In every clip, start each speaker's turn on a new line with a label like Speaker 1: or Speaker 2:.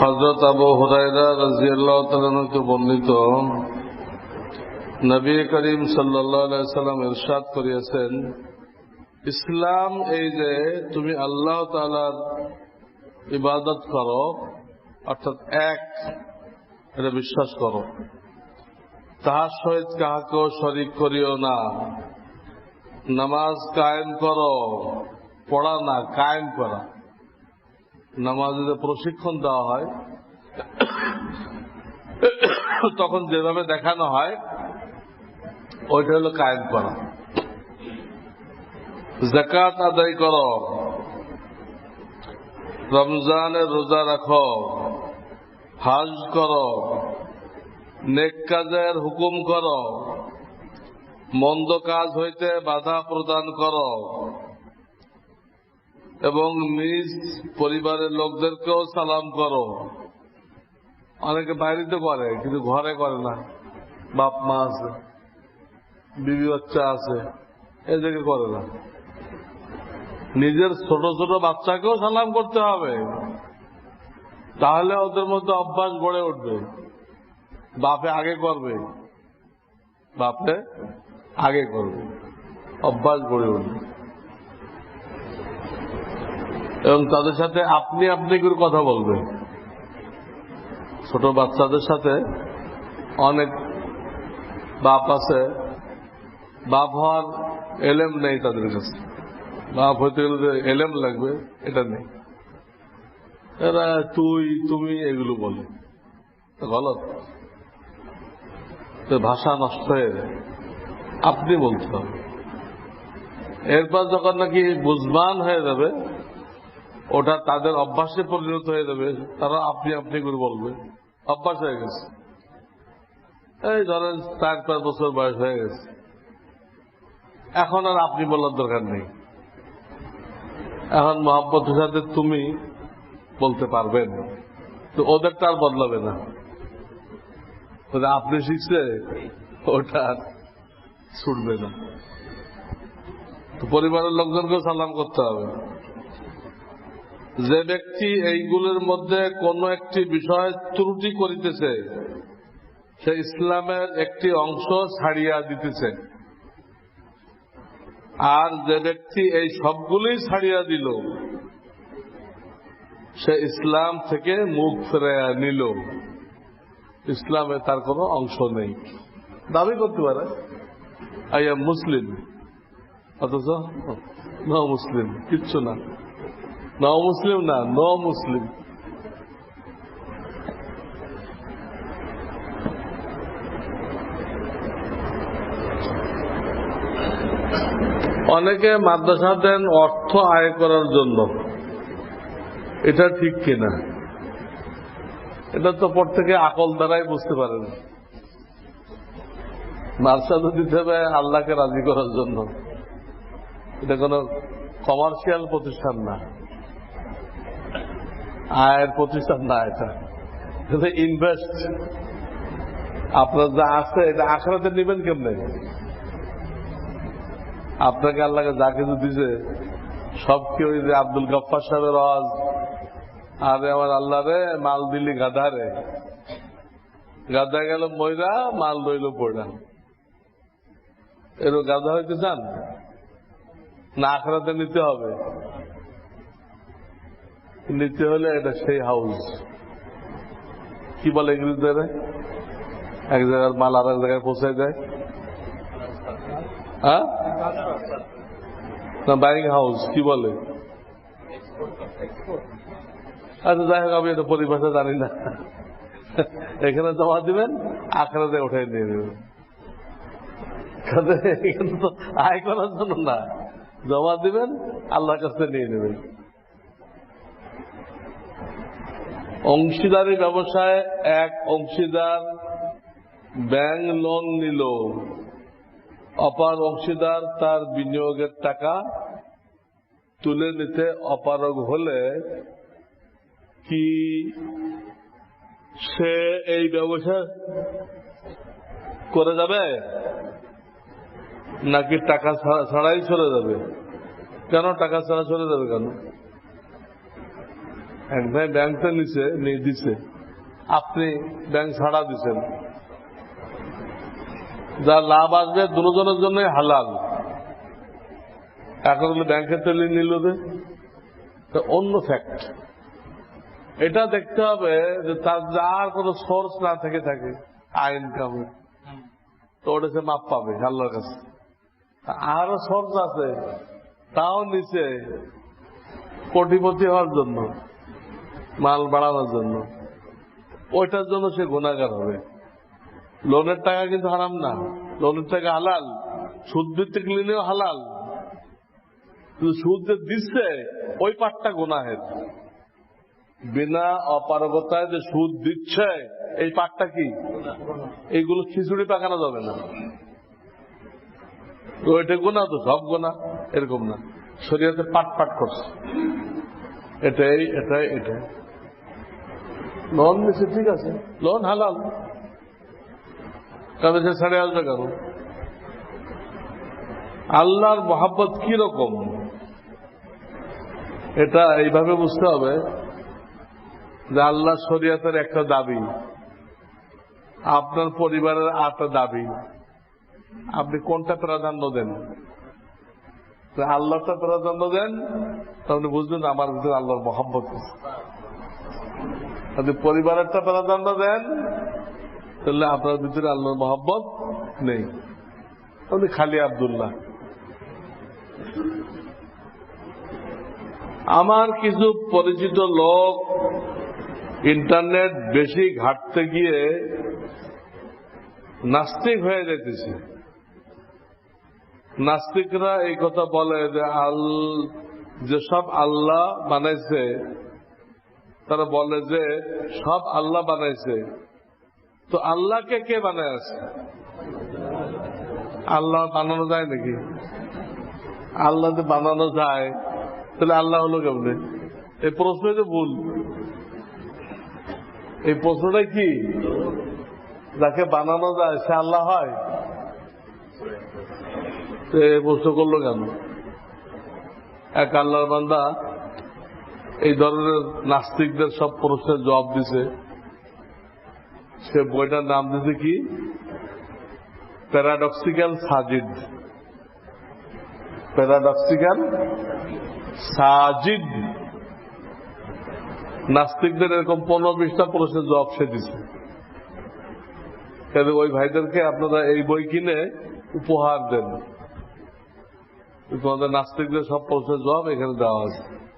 Speaker 1: হজরত আবু হুরাইরা রাজিয়াল্লাহ তালকে বর্ণিত, নবী করিম সাল্লাহ সাল্লাম ইরশাদ করিয়াছেন, ইসলাম এই যে তুমি আল্লাহ তালার ইবাদত করো, অর্থাৎ এক, এটা বিশ্বাস করো। তাহার সহিত কাহাকেও শরিক করিও না। নামাজ কায়েম করো, পড়া না, কায়েম করা। নামাজে প্রশিক্ষণ দেওয়া হয়। তখন যেভাবে দেখানো হয়, ওইটা হলো কায়েম করা। জাকাত আদায় করো। রমজানের রোজা রাখো। হাজ করো। নেক কাজের হুকুম করো। মন্দ কাজ হইতে বাধা প্রদান করো। এবং নিজ পরিবারের লোকদেরকেও সালাম করো। অনেকে বাইরেতে করে, কিন্তু ঘরে করে না। বাপ মা আছে, বিবি বাচ্চা আছে, এদেরকে করে না। নিজের ছোট ছোট বাচ্চাকেও সালাম করতে হবে। তাহলে ওদের মধ্যে অভ্যাস গড়ে উঠবে। বাপে আগে করবে, বাপে আগে করবে। অভ্যাস গড়ে উঠবে। এবং তাদের সাথে আপনি আপনি করে কথা বলবে ছোট বাচ্চাদের সাথে অনেক বাপ আছে, বাপ হওয়ার এলেম নেই তাদের কাছে। বাপ হইতে গেলে এলেম লাগবে, এটা নেই। এরা তুই, তুমি এগুলো বলে। গলত। ভাষা নষ্ট হয়ে যায়। আপনি বলতে হবে। এরপর যখন নাকি বুঝবান হয়ে যাবে ওটা তাদের অভ্যাসে পরিণত হয়ে যাবে, তারা আপনি আপনি করে বলবে। অভ্যাস হয়ে গেছে। এই ধরেন চার, পাঁচ বছর বয়স হয়ে গেছে। এখন আর আপনি বলার দরকার নেই। এখন মোহাম্মতের সাথে তুমি বলতে পারবেন। তো ওদেরটা আর বদলাবে না। আপনি শিখছে, ওটা ছুটবে না। তো পরিবারের লোকজনকেও সালাম করতে হবে। যে ব্যক্তি এইগুলোর মধ্যে কোন একটি বিষয় ত্রুটি করিতেছে, সে ইসলামের একটি অংশ ছাড়িয়া দিতেছে। আর যে ব্যক্তি এই সবগুলোই ছাড়িয়া দিল, সে ইসলাম থেকে মুখ ফেরাইয়া নিল। ইসলামে তার কোনো অংশ নেই। দাবি করতে পারে আই এম মুসলিম। অথচ, ন, মুসলিম, কিচ্ছু না। ন মুসলিম না ন মুসলিম অনেকে মাদ্রাসা দেন অর্থ আয় করার জন্য। এটা ঠিক কিনা? এটা তো পর থেকে আকল দ্বারাই বুঝতে পারেন। মাদ্রাসা তো দিতে হবে আল্লাহকে রাজি করার জন্য। এটা কোন কমার্শিয়াল প্রতিষ্ঠান না। আয়ের প্রতিষ্ঠান না এটা। ইনভেস্ট আপনার যা আছে, এটা আখড়াতে নেবেন কেমনে? আপনাকে আল্লাহকে যা কিছু দিছে, সব কি ওই যে আব্দুল গফার সাহেবের আওয়াজ? আরে আমার আল্লাহ রে, মাল দিলি গাধা রে। গাধা গেল ময়রা, মাল রইল পড়া এর গাধা হইতে চান? না আখড়াতে নিতে হবে। নিতে হলে এটা সেই হাউস কি বলে এক জায়গার মাল আর এক জায়গায় পৌঁছায় যায় হ্যাঁ? বাইং হাউস কি বলে? আচ্ছা যাই হোক, আমি এটা পরিভাষা জানি না। এখানে জমা দিবেন আখড়াতে উঠে নিয়ে দেবেন এখানে তো আয় করার জন্য না। জমা দিবেন, আল্লাহর কাছে নিয়ে নেবেন। অংশীদারি ব্যবসায় এক অংশীদার ব্যাংক লোন নিল। অপার অংশীদার তার বিনিয়োগের টাকা তুলে নিতে অপারগ হলে কি সে এই ব্যবসা করে যাবে? নাকি টাকা ছাড়া- ছাড়াই চলে যাবে? কেন টাকা ছাড়া চলে যাবে কেন? একটাই ব্যাংকটা নিছে, নিয়ে দিছে। আপনি ব্যাংক ছাড়া দিছেন। যা লাভ আসবে দুজনের জন্যই হালাল। এখন ব্যাংকের তেলে নিল তো অন্য ফ্যাক্ট এটা দেখতে হবে যে তার যার কোনো সোর্স না থেকে থাকে আয় ইনকামে তো ওটা সে মাপ পাবে আল্লাহর কাছে। আরও সোর্স আছে, তাও নিচে কোটিপতি হওয়ার জন্য। মাল বাড়ানোর জন্য। ওইটার জন্য সে গুণাগার হবে। লোনের টাকা কিন্তু হারাম না। লোনের টাকা হালাল। সুদ ভিত্তিক নিলেও হালাল। কিন্তু সুদ যে দিচ্ছে, ওই পাটটা গুনাহের। বিনা অপারগতায় যে সুদ দিচ্ছে, এই পাটটা কি? এইগুলো খিচুড়ি পাকানো যাবে না। তো এটা গোনা তো সব গোনা এরকম না। শরীয়তে পাট পাট করছে। এটাই এটাই এটাই। লোন নিচ্ছে ঠিক আছে। লোন হালাল। তবে সে ছেড়ে আসবে কেন আল্লাহর মহাব্বত কি রকম? এটা এইভাবে বুঝতে হবে যে আল্লাহ শরিয়াতের একটা দাবি। আপনার পরিবারের আটটা দাবি। আপনি কোনটা প্রাধান্য দেন? আল্লাহটা প্রাধান্য দেন, তাহলে বুঝবেন আমার ভিতরে আল্লাহর মহাব্বত। যদি পরিবারেরটা প্রাধান্য দেন, তাহলে আপনার ভিতরে আল্লাহর মহাব্বত নেই। আপনি খালি আবদুল্লাহ। আমার কিছু পরিচিত লোক ইন্টারনেট বেশি ঘাটতে গিয়ে নাস্তিক হয়ে যেতেছে। নাস্তিকরা এই কথা বলে যে আল, যে সব আল্লাহ বানাইছে, তারা বলে যে সব আল্লাহ বানাইছে। তো আল্লাহকে কে বানায় আছে? আল্লাহ বানানো যায় নাকি? আল্লাহ যদি বানানো যায়, তাহলে আল্লাহ হলো কেমনে? এই প্রশ্ন যে ভুল। এই প্রশ্নটা কি? যাকে বানানো যায়, সে আল্লাহ হয়? তো প্রশ্ন করল কেন? এক আল্লাহর বান্দা এই ধরনের নাস্তিকদের সব প্রশ্নের জবাব দিছে। সে বইটার নাম দিছে কি? প্যারাডক্সিক্যাল সাজিদ প্যারাডক্সিক্যাল সাজিদ নাস্তিকদের এরকম পনেরো বিশটা প্রশ্নের জবাব সে দিছে। ওই ভাইদেরকে আপনারা এই বই কিনে উপহার দেন। তোমাদের নাস্তিকদের সব প্রশ্নের জবাব এখানে দেওয়া আছে।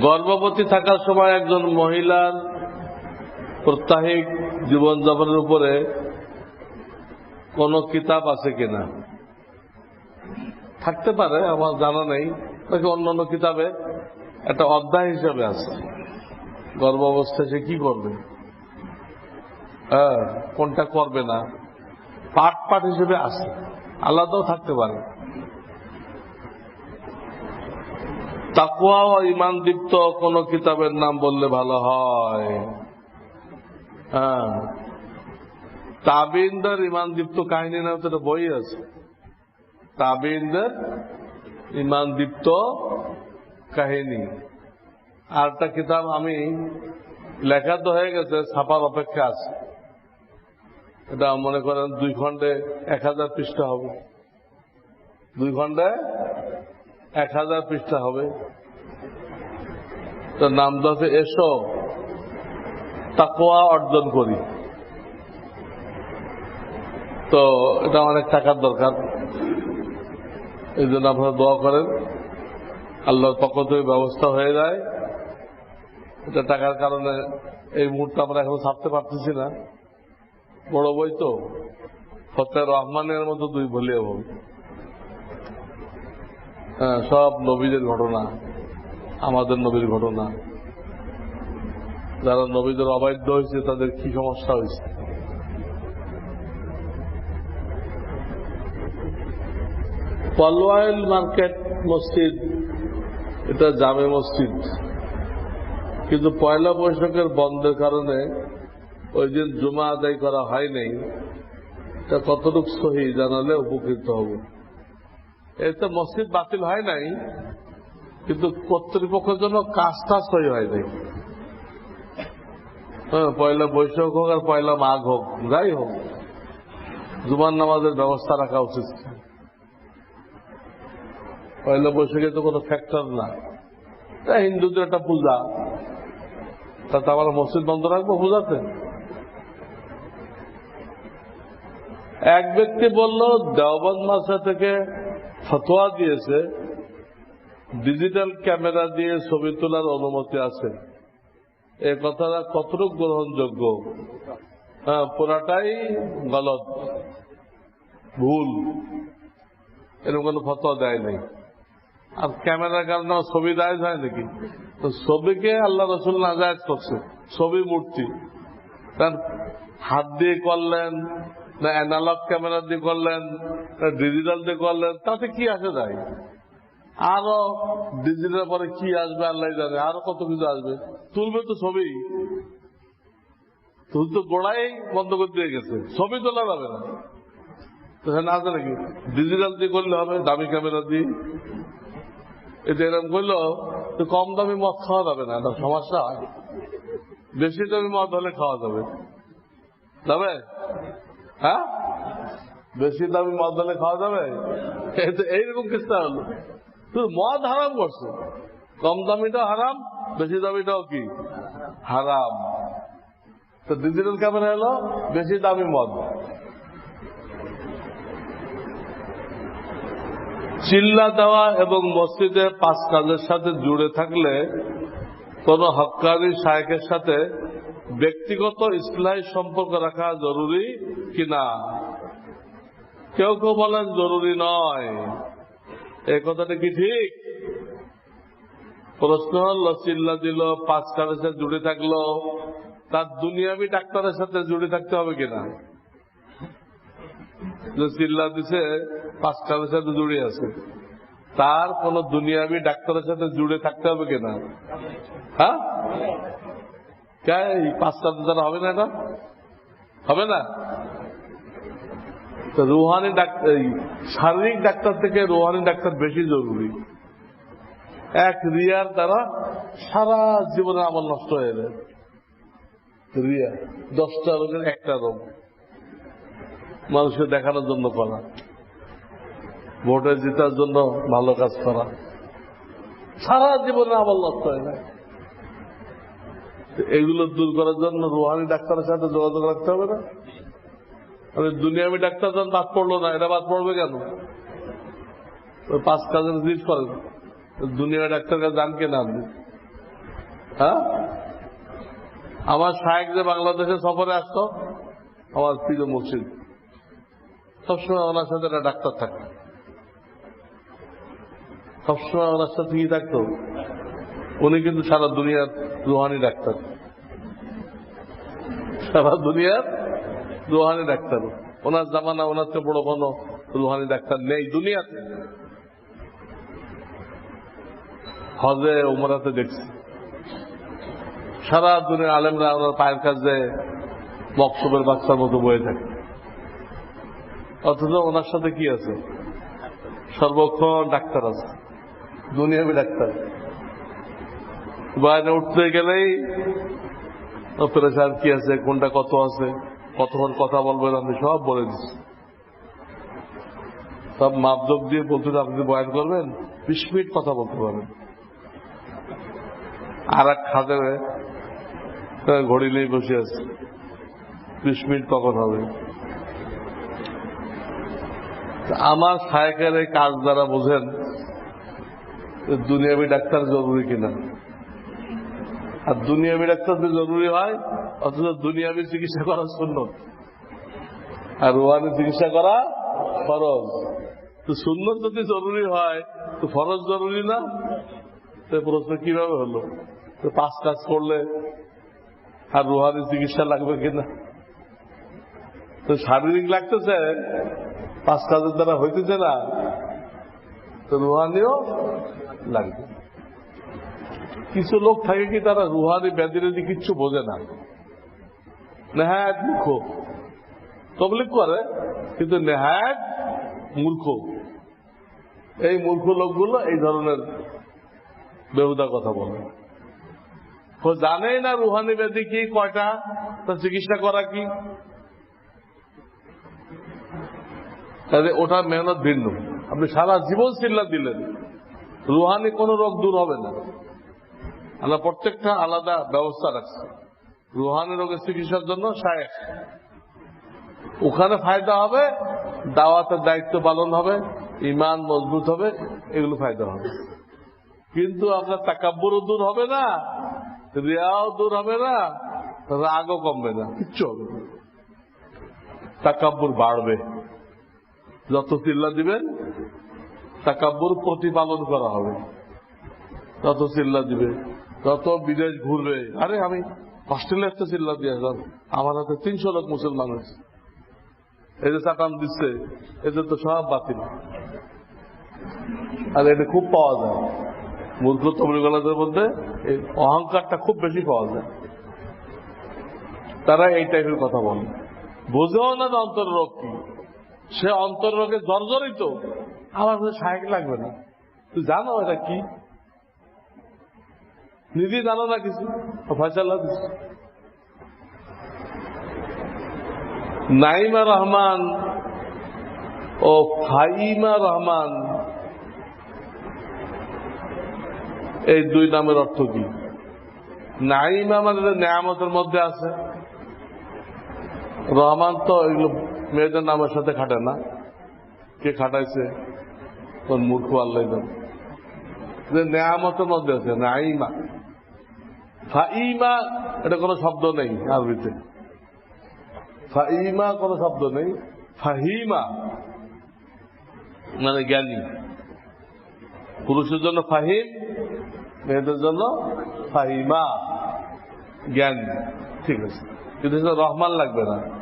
Speaker 1: গর্ভবতী থাকার সময় একজন মহিলার প্রত্যাহিক জীবনযাপনের উপরে কোন কিতাব আছে কিনা? থাকতে পারে, আমার জানা নেই। নাকি অন্য অন্য কিতাবে একটা অধ্যায় হিসাবে আছে। গর্ভাবস্থায় সে কি করবে? হ্যাঁ কোনটা করবে না? পাঠ পাঠ হিসেবে আছে। আলাদাও থাকতে পারে। তাকুয়া ইমান দীপ্ত কোন কিতাবের নাম বললে ভালো হয়। হ্যাঁ। তাবিনদের ইমান দীপ্ত কাহিনী নাম তো একটা বই আছে। তাবিনদের ইমান দীপ্ত কাহিনী। আর একটা কিতাব আমি লেখা তো হয়ে গেছে, ছাপার অপেক্ষা আছে। এটা মনে করেন দুই খণ্ডে এক হাজার পৃষ্ঠা হবে। দুই খণ্ডে এক হাজার পৃষ্ঠা হবে। তার নাম হচ্ছে এসো তাকোয়া অর্জন করি। তো এটা অনেক টাকার দরকার। এই জন্য আপনারা দোয়া করেন। আল্লাহর পক্ষ থেকে ব্যবস্থা হয়ে যায়। এটা টাকার কারণে এই মুহূর্তে আমরা এখন ছাপতে পারতেছি না। বড় বই তো। ফতে রহমানের মতো দুই ভুলে বই হ্যাঁ, সব নবীদের ঘটনা আমাদের নবীর ঘটনা। যারা নবীদের অবাধ্য হয়েছে তাদের কি সমস্যা হয়েছে? পলওয়াইল মার্কেট মসজিদ এটা জামে মসজিদ। কিন্তু পয়লা বৈশাখের বন্ধের কারণে ওই দিন জুমা আদায় করা হয় নাই তা কতটুক সহি জানালে উপকৃত হব। এতে মসজিদ বাতিল হয় নাই কিন্তু কর্তৃপক্ষের জন্য কাজটা সই হয় নাই। হ্যাঁ, পয়লা বৈশাখ হোক আর পয়লা মাঘ হোক যাই হোক জুমার নামাজের ব্যবস্থা রাখা উচিত। পয়লা বৈশাখে তো কোনো ফ্যাক্টর না। তা হিন্দুদের একটা পূজা। তাতে আমরা মসজিদ বন্ধ রাখব পূজাতে? এক ব্যক্তি বলল, দেওবন্দ মাসা থেকে ফতোয়া দিয়েছে ডিজিটাল ক্যামেরা দিয়ে ছবি তোলার অনুমতি আছে। এ কথাটা কতটুকু গ্রহণযোগ্য? হ্যাঁ পুরাটাই গলত, ভুল। এরকম কোনো ফতোয়া দেয় নাই। আর ক্যামেরার কারণে ছবি দায় হয় নাকি? তো ছবিকে আল্লাহ রসুল নাজায়জ করছে, ছবি মূর্তি। তার হাত দিয়ে করলেন না অ্যানালগ ক্যামেরা দিয়ে করলেন ডিজিটাল দিয়ে করলেন, তাতে কি আসে যায় আরও ডিজিটাল পরে কি আসবে আল্লাহ জানে, আরও কত কিছু আসবে। তুলবে তো ছবি। তুল তো গোড়াই বন্ধ করে দিয়ে গেছে, ছবি তোলা যাবে না। না আছে নাকি ডিজিটাল দিয়ে করলে হবে, দামি ক্যামেরা দিয়ে। এটা এরকম করল, তো কম দামি মদ খাওয়া যাবে না, এটা সমস্যা বেশি দামি মদ হলে খাওয়া যাবে। যাবে? হ্যাঁ? বেশি দামি মদ হলে খাওয়া যাবে? এইরকম কিস্তা হলো। তুই মদ হারাম করছে। কম দামিটাও হারাম, বেশি দামিটাও কি? হারাম। তো ডিজিটাল ক্যামেরা হলো বেশি দামি মদ। চিল্লা দেওয়া এবং মসজিদে পাঁচ কাজের সাথে জুড়ে থাকলে কোন হকানি শায়কের সাথে ব্যক্তিগত ইসলাহী সম্পর্ক রাখা জরুরি কিনা? কেউ কেউ বলেন জরুরি নয়। এই কথাটা কি ঠিক? প্রশ্ন হল, চিল্লা দিল, পাঁচ কাজের সাথে জুড়ে থাকল, তার দুনিয়াবি ডাক্তারের সাথে জুড়ে থাকতে হবে কিনা? যে চিল্লা দিছে, পাঁচ কাজের সাথে জুড়ে আছে, তার কোন দুনিয়াবি ডাক্তারের সাথে জুড়ে থাকতে হবে কিনা? হ্যাঁ? এই, পাঁচ কাজ দ্বারা হবে না এটা? হবে না? রুহানি ডাক্তার শারীরিক ডাক্তার থেকে রুহানি ডাক্তার বেশি জরুরি। এক রিয়ার দ্বারা সারা জীবনে আমল নষ্ট হয়ে যায়। রিয়া, দশটা রোগের একটা রোগ। মানুষকে দেখানোর জন্য করা। ভোটে জেতার জন্য ভালো কাজ করা। সারা জীবনে আমল নষ্ট হয়ে যায়। এগুলো দূর করার জন্য রুহানি ডাক্তারের সাথে যোগাযোগ রাখতে হবে না। আমি দুনিয়াবি ডাক্তার যখন বাদ পড়ল না, এটা বাদ পড়বে কেন? ওই পাঁচ কাজের জিনিস করেন। দুনিয়া ডাক্তার কাছে যান কেন আপনি? হ্যাঁ? আমার শাহেক যে বাংলাদেশে সফরে আসতো, আমার প্রিয় মসজিদ সবসময় ওনার সাথে একটা ডাক্তার থাকে সবসময় ওনার সাথে কি থাকতো? উনি কিন্তু সারা দুনিয়ার রুহানি ডাক্তার। সারা দুনিয়ার রুহানি ডাক্তার। ওনার জামানা ওনার চেয়ে বড় কোনো রুহানি ডাক্তার নেই দুনিয়াতে। হজে, উমরাতে দেখছি। সারা দুনিয়া আলেমরা ওনার পায়ের কাছে মকসবের বাচ্চার মতো বয়ে থাকে। অথচ ওনার সাথে কি আছে? সর্বক্ষণ ডাক্তার আছে। দুনিয়াবি ডাক্তার। বাইরে উঠতে গেলেই প্রেশার কি আছে, কোনটা কত আছে, কতক্ষণ কথা বলবেন আমি সব বলে দিচ্ছি সব মাপজোক দিয়ে বলতে আপনি বয়ান করবেন, বিশ মিনিট কথা বলতে পারবেন। আর এক খাদে ঘড়ি নিয়ে বসে আছে। বিশ মিনিট কখন হবে? আমার সায়কের কাজ দ্বারা বোঝেন দুনিয়াবি ডাক্তার জরুরি কিনা। আর দুনিয়াবি ডাক্তার যদি জরুরি হয়, অথচ দুনিয়াবি চিকিৎসা করা শূন্য আর রোহানি চিকিৎসা করা ফরজ। তো শূন্য যদি জরুরি হয়, তো ফরজ জরুরি না? তো প্রশ্ন কীভাবে হলো? তো পাঁচ কাজ করলে আর রোহানি চিকিৎসা লাগবে কিনা? তো শারীরিক লাগতেছে, পাঁচ কাজের দ্বারা হইতেছে না, তো রুহানিও লাগবে। কিছু লোক থাকে কি তারা রুহানি ব্যাধি রেদি কিচ্ছু বোঝে না। নেহায়ত মূর্খ। তবলিক করে, কিন্তু নেহায়ত মূর্খ। এই মূর্খ লোকগুলো এই ধরনের বেহুদা কথা বলে। জানেই না রুহানি ব্যাধি কি, কয়টা? তার চিকিৎসা করা কি? ওটা মেহনত ভিন্ন। আপনি সারা জীবন চিল্লা দিলেন। রুহানি কোন রোগ দূর হবে না। আমরা প্রত্যেকটা আলাদা ব্যবস্থা রাখছি। রুহানি রোগের চিকিৎসার জন্য শায়েখ। ওখানে ফায়দা হবে, দাওয়াতের দায়িত্ব পালন হবে ইমান মজবুত হবে, এগুলো ফায়দা হবে। কিন্তু আপনার তাকাব্বরও দূর হবে না, রিয়াও দূর হবে না, রাগও কমবে না, কিচ্ছু হবে তাকাব্বর বাড়বে। যত চিল্লা দিবেন, তাকাব্বর প্রতিপালন করা হবে। যত চিল্লা দিবে যত বিদেশ ঘুরবে, আরে আমি অস্ট্রেলিয়াতে চিল্লা দিয়ে আসলাম আমার হাতে তিনশো লোক মুসলমান হয়েছে। এই যে চাকান দিচ্ছে, এদের তো সব বাতিল। আর এটা খুব পাওয়া যায়। মূর্খ তবলিগলাদের মধ্যে এই অহংকারটা খুব বেশি পাওয়া যায়। তারা এই টাইপের কথা বলে। বোঝেও না যে অন্তর রোগ কি। সে অন্তর রোগে জর্জরিত। আমার সাহেব লাগবে না। তুই জানো এটা কি? নিজে জানো না কিছু ফয়সাল্লা দিচ্ছে নাইমা রহমান, ও ফাইমা রহমান, এই দুই নামের অর্থ কি? নাইমা মানে নেয়ামতের মধ্যে আছে। রহমান তো এগুলো মেয়েদের নামের সাথে খাটে না। কে খাটাইছে? তোর মূর্খ আল্লাহ যে মধ্যে আছে, নাইমা। ফাইমা, এটা কোনো শব্দ নেই আরবিতে। ফাইমা কোনো শব্দ নেই, ফাহিমা মানে জ্ঞানী। পুরুষের জন্য ফাহিম, মেয়েদের জন্য ফাহিমা, জ্ঞান। ঠিক আছে। কিন্তু রহমান লাগবে না।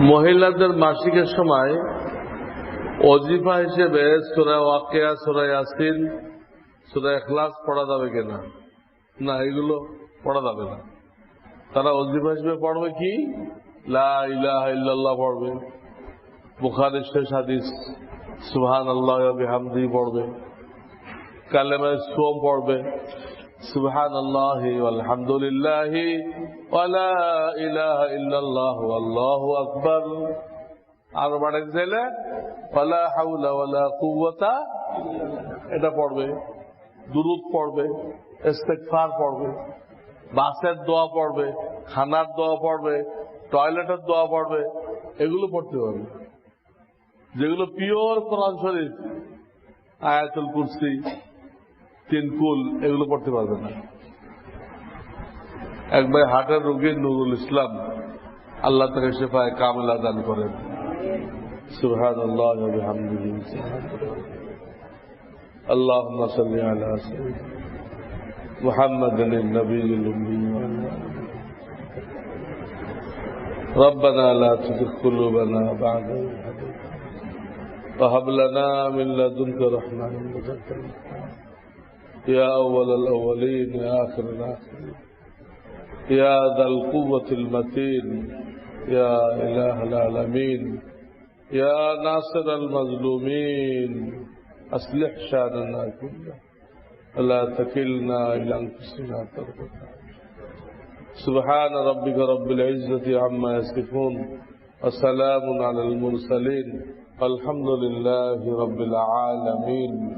Speaker 1: মহিলাদের মাসিকের সময় অজিফা হিসেবে সুরা ওয়াকিয়া, সুরা ইয়াসিন, সুরা এখলাস পড়া যাবে কিনা না? এগুলো পড়া যাবে না। তারা অজিফা হিসেবে পড়বে কি? লা ইলাহা ইল্লাল্লাহ পড়বে। বুখারের শেষ হাদিস সুবহান আল্লাহ বিহামদি পড়বে। কালেমায় সোম পড়বে। সুবহান আল্লাহ আলহামদুলিল্লাহ ইলাহা ইল্লাল্লাহ আল্লাহু আকবার। আর বাড়ি গেলে ওয়ালা হাউলা ওয়ালা কুওয়াতা এটা পড়বে, দুরুদ পড়বে, ইস্তেগফার পড়বে, বাসের দোয়া পড়বে, খানার দোয়া পড়বে, টয়লেটের দোয়া পড়বে, এগুলো পড়তে হবে। যেগুলো পিওর কোরআন শরীফ, আয়াতুল কুরসি, তিন কুল, এগুলো পড়তে পারবে না। একবার হাটের রোগী নুরুল ইসলাম, আল্লাহ তাকে শেফায় কামেলা দান করেন। سبحان الله وبحمده. اللهم صل على سيدنا محمد النبي الأمي. ربنا لا تزغ قلوبنا بعد وهب لنا من لدنك رحمة يا أول الأولين يا آخر الآخرين. يا ذا القوة المتين. يا إله العالمين. يا ناصر المظلومين أصلح شأننا كله. ولا تكلنا إلى أنفسنا طرفة سبحان ربك رب العزة عما يصفون وسلام على المرسلين والحمد لله رب العالمين.